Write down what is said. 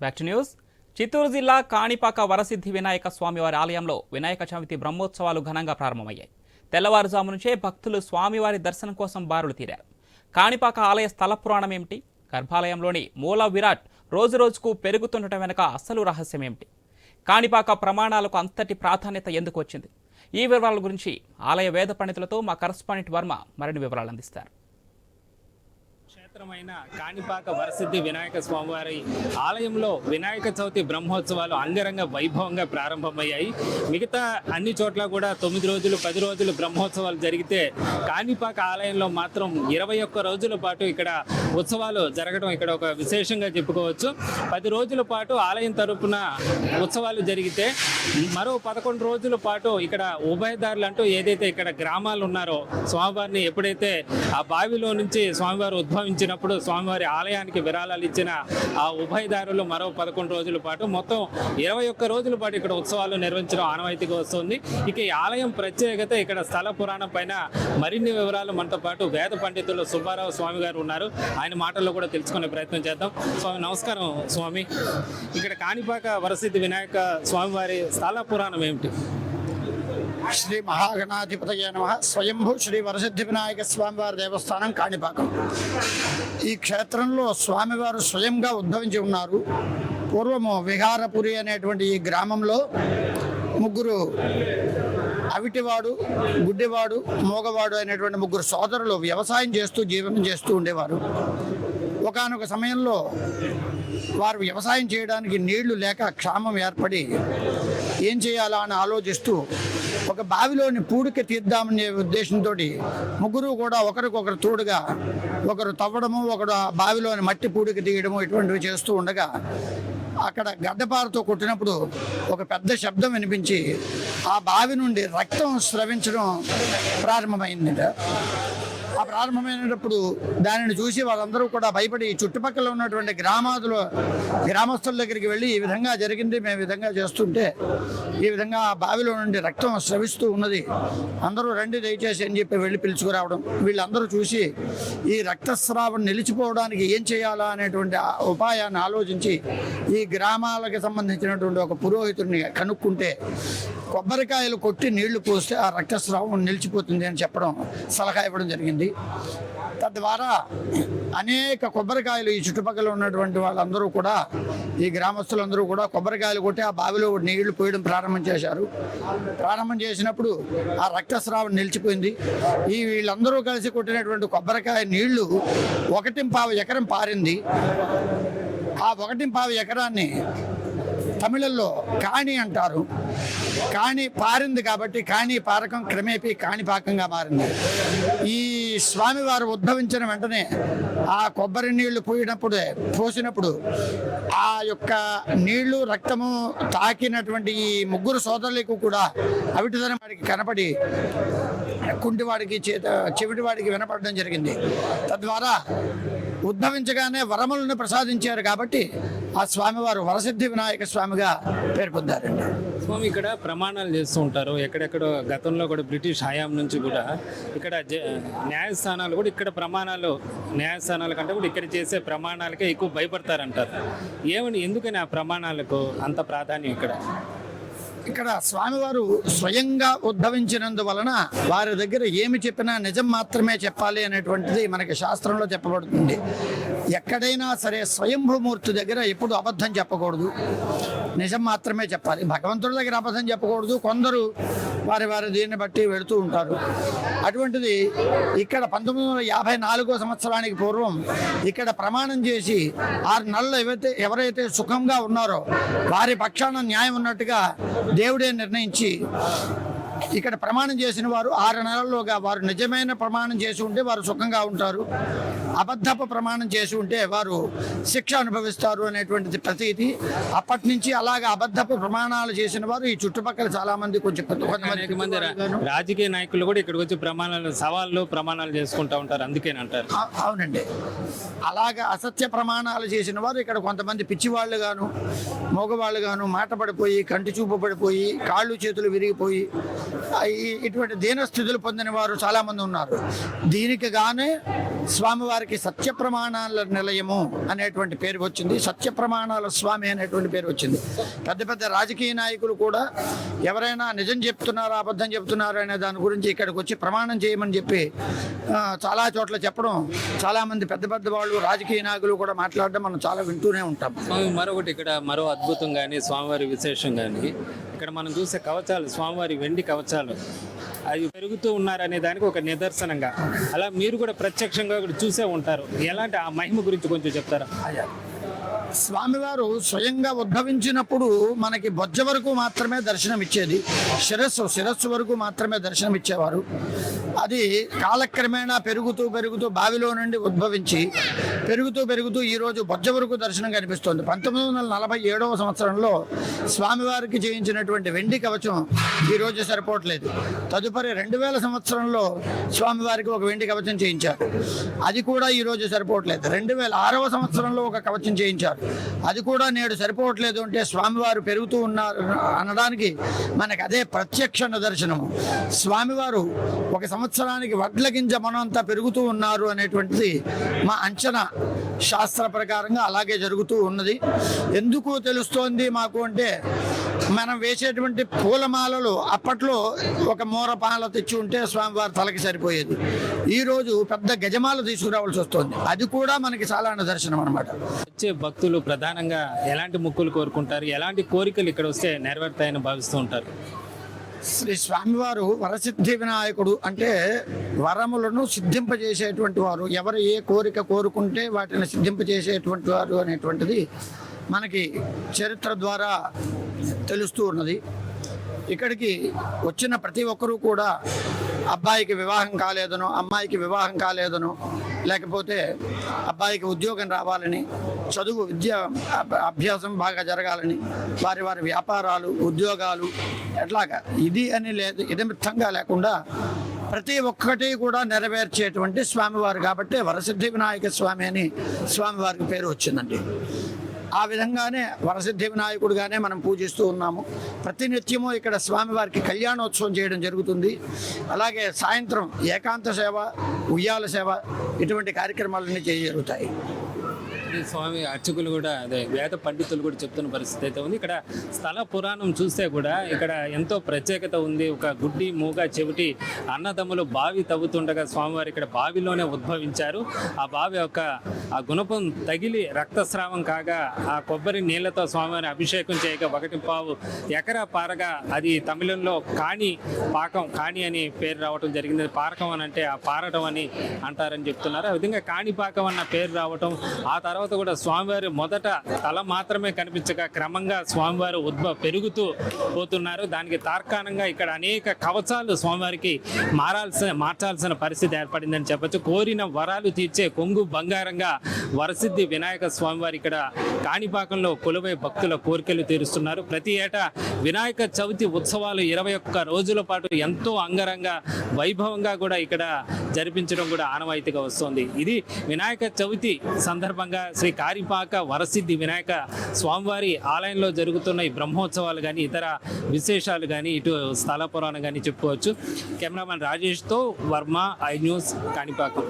Back to news Chittoor జిల్లా కాణిపాక వరసిద్ధి వినాయక స్వామివారి ఆలయంలో వినాయక చవితి బ్రహ్మోత్సవాలు ఘనంగా ప్రారంభమయ్యాయి. తెల్లవారుజాము నుంచే భక్తులు స్వామివారి దర్శనం కోసం బారులు తీరారు. కాణిపాక ఆలయ స్థల పురాణం ఏమిటి? గర్భాలయంలోని మూల విరాట్ రోజురోజుకు పెరుగుతుండటం వెనుక అసలు రహస్యం ఏమిటి? కాణిపాక ప్రమాణాలకు అంతటి ప్రాధాన్యత ఎందుకు వచ్చింది? ఈ వివరాల గురించి ఆలయ వేద పండితులతో మా కరస్పాండెంట్ వర్మ మరిన్ని వివరాలు అందిస్తారు. క్షేత్రమైన కాణిపాక వరసిద్ధి వినాయక స్వామివారి ఆలయంలో వినాయక చవితి బ్రహ్మోత్సవాలు అంగరంగ వైభవంగా ప్రారంభమయ్యాయి. మిగతా అన్ని చోట్ల కూడా తొమ్మిది రోజులు పది రోజులు బ్రహ్మోత్సవాలు జరిగితే కాణిపాక ఆలయంలో మాత్రం ఇరవై ఒక్క రోజుల పాటు ఇక్కడ ఉత్సవాలు జరగడం ఇక్కడ ఒక విశేషంగా చెప్పుకోవచ్చు. పది రోజుల పాటు ఆలయం తరపున ఉత్సవాలు జరిగితే మరో పదకొండు రోజుల పాటు ఇక్కడ ఉభయదారులు అంటూ ఏదైతే ఇక్కడ గ్రామాలు ఉన్నారో స్వామివారిని ఎప్పుడైతే ఆ బావిలో నుంచి స్వామివారు ఉద్భవించినప్పుడు స్వామివారి ఆలయానికి విరాళాలు ఇచ్చిన ఆ ఉభయదారులు మరో పదకొండు రోజుల పాటు మొత్తం ఇరవై ఒక్క రోజుల పాటు ఇక్కడ ఉత్సవాలు నిర్వహించడం ఆనవాయితీగా వస్తుంది. ఇక ఈ ఆలయం ప్రత్యేకత ఇక్కడ స్థల పురాణం పైన మరిన్ని వివరాలు మనతో పాటు వేద పండితులు సుబ్బారావు స్వామి గారు ఉన్నారు. ఆయన మాటల్లో కూడా తెలుసుకునే ప్రయత్నం చేద్దాం. స్వామి నమస్కారం స్వామి. ఇక్కడ కాణిపాక వరసిద్ధి వినాయక స్వామివారి స్థల పురాణం ఏమిటి? శ్రీ మహాగణాధిపతయ నమ. స్వయంభూ శ్రీ వరసిద్ధి వినాయక స్వామివారి దేవస్థానం కాణిపాకం. ఈ క్షేత్రంలో స్వామివారు స్వయంగా ఉద్భవించి ఉన్నారు. పూర్వము విహారపురి అనేటువంటి ఈ గ్రామంలో ముగ్గురు అవిటివాడు గుడ్డివాడు మోగవాడు అనేటువంటి ముగ్గురు సోదరులు వ్యవసాయం చేస్తూ జీవనం చేస్తూ ఉండేవారు. ఒకానొక సమయంలో వారు వ్యవసాయం చేయడానికి నీళ్ళు లేక క్షామం ఏర్పడి ఏం చేయాలా అని ఆలోచిస్తూ ఒక బావిలోని పూడిక తీద్దామనే ఉద్దేశంతో ముగ్గురు కూడా ఒకరికొకరు తోడుగా ఒకరు తవ్వడము ఒకడు ఆ బావిలోని మట్టి పూడిక తీయడము ఇటువంటివి చేస్తూ ఉండగా అక్కడ గడ్డపారతో కొట్టినప్పుడు ఒక పెద్ద శబ్దం వినిపించి ఆ బావి నుండి రక్తం స్రవించడం ప్రారంభమైంది ఆ ప్రారంభమైనప్పుడు దానిని చూసి వాళ్ళందరూ కూడా భయపడి చుట్టుపక్కల ఉన్నటువంటి గ్రామాదులు గ్రామస్తుల దగ్గరికి వెళ్ళి ఈ విధంగా జరిగింది మేము విధంగా చేస్తుంటే ఈ విధంగా బావిలో నుండి రక్తం స్రవిస్తూ ఉన్నది. అందరూ రండి దయచేసి అని చెప్పి వెళ్ళి పిలుచుకురావడం. వీళ్ళందరూ చూసి ఈ రక్తస్రావం నిలిచిపోవడానికి ఏం చేయాలా అనేటువంటి ఉపాయాన్ని ఆలోచించి ఈ గ్రామాలకు సంబంధించినటువంటి ఒక పురోహితుడిని కనుక్కుంటే కొబ్బరికాయలు కొట్టి నీళ్ళు పోస్తే ఆ రక్తస్రావం నిలిచిపోతుంది అని చెప్పడం సలహా ఇవ్వడం జరిగింది. తద్వారా అనేక కొబ్బరికాయలు ఈ చుట్టుపక్కల ఉన్నటువంటి వాళ్ళందరూ కూడా ఈ గ్రామస్తులందరూ కూడా కొబ్బరికాయలు కొట్టి ఆ బావిలో నీళ్ళు పోయడం ప్రారంభం చేశారు. ప్రారంభం చేసినప్పుడు ఆ రక్తస్రావం నిలిచిపోయింది. ఈ వీళ్ళందరూ కలిసి కొట్టినటువంటి కొబ్బరికాయ నీళ్ళు ఒకటి పావు ఎకరం పారింది. ఆ ఒకటి పావు ఎకరాన్ని తమిళల్లో కాణి అంటారు. కాణి పారింది కాబట్టి కాణి పారకం క్రమేపీ కాణిపాకంగా మారింది. ఈ స్వామివారు ఉద్భవించిన వెంటనే ఆ కొబ్బరి నీళ్ళు పోయినప్పుడే పోసినప్పుడు ఆ యొక్క నీళ్ళు రక్తము తాకినటువంటి ఈ ముగ్గురు సోదరులకు కూడా అవిటిదనం వాడికి కనపడి కుంటివాడికి చేత చెవిటివాడికి వినపడడం జరిగింది. తద్వారా ఉద్భవించగానే వరములను ప్రసాదించారు కాబట్టి ఆ స్వామివారు వరసిద్ధి వినాయక స్వామిగా పేరు పొందారండి. స్వామి ఇక్కడ ప్రమాణాలు చేస్తూ ఉంటారు. ఎక్కడెక్కడ గతంలో కూడా బ్రిటిష్ హయాం నుంచి కూడా ఇక్కడ జ- న్యాయస్థానాలు కూడా ఇక్కడ ప్రమాణాలు న్యాయస్థానాల కంటే కూడా ఇక్కడ చేసే ప్రమాణాలకే ఎక్కువ భయపడతారంటారు. ఏమని ఎందుకని ఆ ప్రమాణాలకు అంత ప్రాధాన్యం ఇక్కడ? ఇక్కడ స్వామివారు స్వయంగా ఉద్భవించినందువలన వారి దగ్గర ఏమి చెప్పినా నిజం మాత్రమే చెప్పాలి అనేటువంటిది మనకి శాస్త్రంలో చెప్పబడుతుంది. ఎక్కడైనా సరే స్వయంభూమూర్తి దగ్గర ఎప్పుడు అబద్ధం చెప్పకూడదు. నిజం మాత్రమే చెప్పాలి. భగవంతుడి దగ్గర అబద్ధం చెప్పకూడదు. కొందరు వారి వారి దీన్ని బట్టి వెళుతూ ఉంటారు. అటువంటిది ఇక్కడ పంతొమ్మిది వందల యాభై నాలుగో సంవత్సరానికి పూర్వం ఇక్కడ ప్రమాణం చేసి ఆరు నెలలు ఎవరైతే ఎవరైతే సుఖంగా ఉన్నారో వారి పక్షాన న్యాయం ఉన్నట్టుగా దేవుడే నిర్ణయించి ఇక్కడ ప్రమాణం చేసిన వారు ఆరు నెలల్లోగా వారు నిజమైన ప్రమాణం చేసి ఉంటే వారు సుఖంగా ఉంటారు. అబద్ధపు ప్రమాణం చేసి ఉంటే వారు శిక్ష అనుభవిస్తారు అనేటువంటిది ప్రతీతి. అప్పటి నుంచి అలాగా అబద్ధపు ప్రమాణాలు చేసిన వారు ఈ చుట్టుపక్కల చాలా మంది కొంచెం కొంతమంది రాజకీయ నాయకులు కూడా ఇక్కడికి వచ్చి ప్రమాణాలు సవాళ్ళు ప్రమాణాలు చేసుకుంటూ ఉంటారు అందుకేని అంటారు. అ- అవునండి. అలాగా అసత్య ప్రమాణాలు చేసిన వారు ఇక్కడ కొంతమంది పిచ్చివాళ్ళు గాను మగవాళ్ళు గాను మాట పడిపోయి కంటి చూపు పడిపోయి కాళ్ళు చేతులు విరిగిపోయి ఇటువంటి దీనస్థితులు పొందిన వారు చాలామంది ఉన్నారు. దీనికి గానే స్వామివారికి సత్య ప్రమాణాల నిలయము అనేటువంటి పేరు వచ్చింది. సత్య ప్రమాణాల స్వామి అనేటువంటి పేరు వచ్చింది. పెద్ద పెద్ద రాజకీయ నాయకులు కూడా ఎవరైనా నిజం చెప్తున్నారా అబద్ధం చెప్తున్నారా అనే దాని గురించి ఇక్కడికి వచ్చి ప్రమాణం చేయమని చెప్పి చాలా చోట్ల చెప్పడం చాలామంది పెద్ద పెద్ద వాళ్ళు రాజకీయ నాయకులు కూడా మాట్లాడడం మనం చాలా వింటూనే ఉంటాం. మరొకటి ఇక్కడ మరో అద్భుతం కానీ స్వామివారి విశేషం కానీ ఇక్కడ మనం చూసే కవచాలు స్వామివారి వెండి కవచాలు. అవి పెరుగుతూ ఉన్నారనే దానికి ఒక నిదర్శనంగా. అలా మీరు కూడా ప్రత్యక్షంగా కూడా చూసే ఉంటారు. ఎలాంటి ఆ మహిమ గురించి కొంచెం చెప్తారా? స్వామివారు స్వయంగా ఉద్భవించినప్పుడు మనకి బొజ్జ వరకు మాత్రమే దర్శనం ఇచ్చేది. శిరస్సు శిరస్సు వరకు మాత్రమే దర్శనం ఇచ్చేవారు. అది కాలక్రమేణా పెరుగుతూ పెరుగుతూ బావిలో నుండి ఉద్భవించి పెరుగుతూ పెరుగుతూ ఈరోజు బొజ్జ వరకు దర్శనం కనిపిస్తోంది. పంతొమ్మిది వందల నలభై ఏడవ సంవత్సరంలో స్వామివారికి చేయించినటువంటి వెండి కవచం ఈరోజు సరిపోవట్లేదు. తదుపరి రెండు వేల సంవత్సరంలో స్వామివారికి ఒక వెండి కవచం చేయించారు. అది కూడా ఈరోజు సరిపోవట్లేదు. రెండు వేల ఆరవ సంవత్సరంలో ఒక కవచం చేయించారు. అది కూడా నేడు సరిపోవట్లేదు అంటే స్వామివారు పెరుగుతూ ఉన్నారు అనడానికి మనకి అదే ప్రత్యక్ష నిదర్శనము స్వామివారు ఒక సంవత్సరానికి వడ్ల గింజ మనంతా పెరుగుతూ ఉన్నారు అనేటువంటిది మా అంచనా శాస్త్ర ప్రకారంగా అలాగే జరుగుతూ ఉన్నది. ఎందుకు తెలుస్తోంది మాకు అంటే మనం వేసేటువంటి పూలమాలలు అప్పట్లో ఒక మూర పాల తెచ్చి ఉంటే స్వామివారి తలకి సరిపోయేది. ఈరోజు పెద్ద గజమాల తీసుకురావాల్సి వస్తుంది. అది కూడా మనకి చాలా నిదర్శనం అనమాట వచ్చే భక్తులు ప్రధానంగా ఎలాంటి మొక్కులు కోరుకుంటారు? ఎలాంటి కోరికలు ఇక్కడ వస్తే నెరవేరుతాయని భావిస్తూ ఉంటారు? శ్రీ స్వామివారు వరసిద్ధి వినాయకుడు అంటే వరములను సిద్ధింపజేసేటువంటి వారు. ఎవరు ఏ కోరిక కోరుకుంటే వాటిని సిద్ధింపజేసేటువంటి వారు అనేటువంటిది మనకి చరిత్ర ద్వారా తెలుస్తూ ఉన్నది. ఇక్కడికి వచ్చిన ప్రతి ఒక్కరూ కూడా అబ్బాయికి వివాహం కాలేదనో అమ్మాయికి వివాహం కాలేదనో లేకపోతే అబ్బాయికి ఉద్యోగం రావాలని చదువు విద్య అభ్యాసం బాగా జరగాలని వారి వారి వ్యాపారాలు ఉద్యోగాలు ఎట్లాగా ఇది అని లేదు ఇదమిత్తంగా లేకుండా ప్రతి ఒక్కటి కూడా నెరవేర్చేటువంటి స్వామివారు కాబట్టి వరసిద్ధి వినాయక స్వామి అని స్వామివారికి పేరు వచ్చిందండి. ఆ విధంగానే వరసిద్ధి వినాయకుడుగానే మనం పూజిస్తూ ఉన్నాము. ప్రతినిత్యము ఇక్కడ స్వామివారికి కళ్యాణోత్సవం చేయడం జరుగుతుంది. అలాగే సాయంత్రం ఏకాంత సేవ ఉయ్యాల సేవ ఇటువంటి కార్యక్రమాలన్నీ చేయజరుగుతాయి స్వామి అర్చకులు కూడా అదే వేద పండితులు కూడా చెప్తున్న పరిస్థితి అయితే ఉంది. ఇక్కడ స్థల పురాణం చూస్తే కూడా ఇక్కడ ఎంతో ప్రత్యేకత ఉంది. ఒక గుడ్డి మూగ చెవిటి అన్నదమ్ములు బావి తవ్వుతుండగా స్వామివారు ఇక్కడ బావిలోనే ఉద్భవించారు. ఆ బావి యొక్క ఆ గుణపం తగిలి రక్తస్రావం కాగా ఆ కొబ్బరి నీళ్ళతో స్వామివారిని అభిషేకం చేయగా ఒకటి పావు ఎకరా పారగా అది తమిళంలో కాణి పాకం కాణి అని పేరు రావటం జరిగింది. పారకం అని అంటే ఆ పారటం అని అంటారని చెప్తున్నారు. ఆ విధంగా కాణిపాకం అన్న పేరు రావటం ఆ తర్వాత తర్వాత కూడా స్వామివారి మొదట తల మాత్రమే కనిపించగా క్రమంగా స్వామివారు ఉద్భవ పెరుగుతూ పోతున్నారు. దానికి తార్కాణంగా ఇక్కడ అనేక కవచాలు స్వామివారికి మారాల్సిన మార్చాల్సిన పరిస్థితి ఏర్పడిందని చెప్పొచ్చు. కోరిన వరాలు తీర్చే కొంగు బంగారంగా వరసిద్ధి వినాయక స్వామివారి ఇక్కడ కాణిపాకంలో కొలువై భక్తుల కోరికలు తీరుస్తున్నారు. ప్రతి ఏటా వినాయక చవితి ఉత్సవాలు ఇరవై ఒక్క రోజుల పాటు ఎంతో అంగరంగ వైభవంగా కూడా ఇక్కడ జరిపించడం కూడా ఆనవాయితీగా వస్తుంది. ఇది వినాయక చవితి సందర్భంగా శ్రీ కారిపాక వరసిద్ధి వినాయక స్వామివారి ఆలయంలో జరుగుతున్న ఈ బ్రహ్మోత్సవాలు కానీ ఇతర విశేషాలు కానీ ఇటు స్థల పురాణం కానీ చెప్పుకోవచ్చు. కెమెరామెన్ రాజేష్తో వర్మ ఐ న్యూస్ కాణిపాకం.